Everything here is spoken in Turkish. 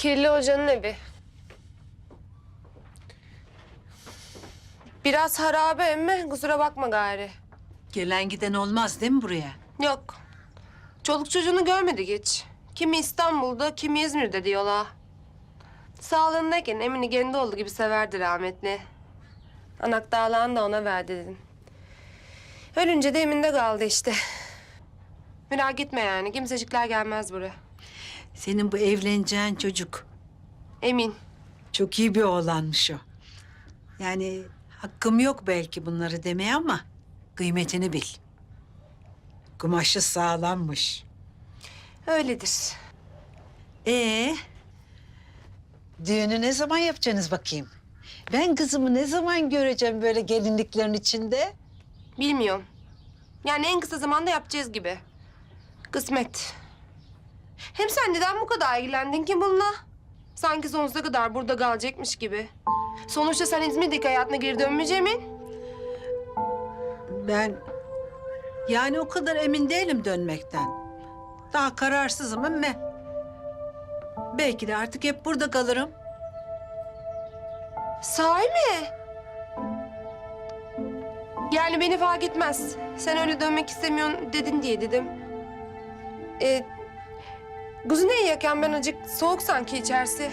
Kirli hocanın evi. Biraz harabe emme kusura bakma gari. Gelen giden olmaz değil mi buraya? Yok. Çoluk çocuğunu görmedik hiç. Kimi İstanbul'da, kimi İzmir'de diyorlar. Sağlığındayken Emin'i kendi oğlu gibi severdi rahmetli. Anak dağlağını da ona verdi dedim. Ölünce de Emin'de kaldı işte. Merak etme yani, kimsecikler gelmez buraya. Senin bu evleneceğin çocuk Emin. çok iyi bir oğlanmış o. Yani hakkım yok belki bunları demeye ama kıymetini bil. Kumaşı sağlammış. Öyledir. Ee, düğünü ne zaman yapacaksınız bakayım? Ben kızımı ne zaman göreceğim böyle gelinliklerin içinde? Bilmiyorum. Yani en kısa zamanda yapacağız gibi. Kısmet. Hem sen neden bu kadar ilgilendin ki bununla? Sanki sonsuza kadar burada kalacakmış gibi. Sonuçta sen İzmir'deki hayatına geri dönmeyecek mi? Ben yani o kadar emin değilim dönmekten. Daha kararsızım ama belki de artık hep burada kalırım. Sahi mi? Yani beni fark etmez. Sen öyle dönmek istemiyorsun dedin diye dedim. Ee, kuzu ne yakken ben acık soğuk sanki içerisi.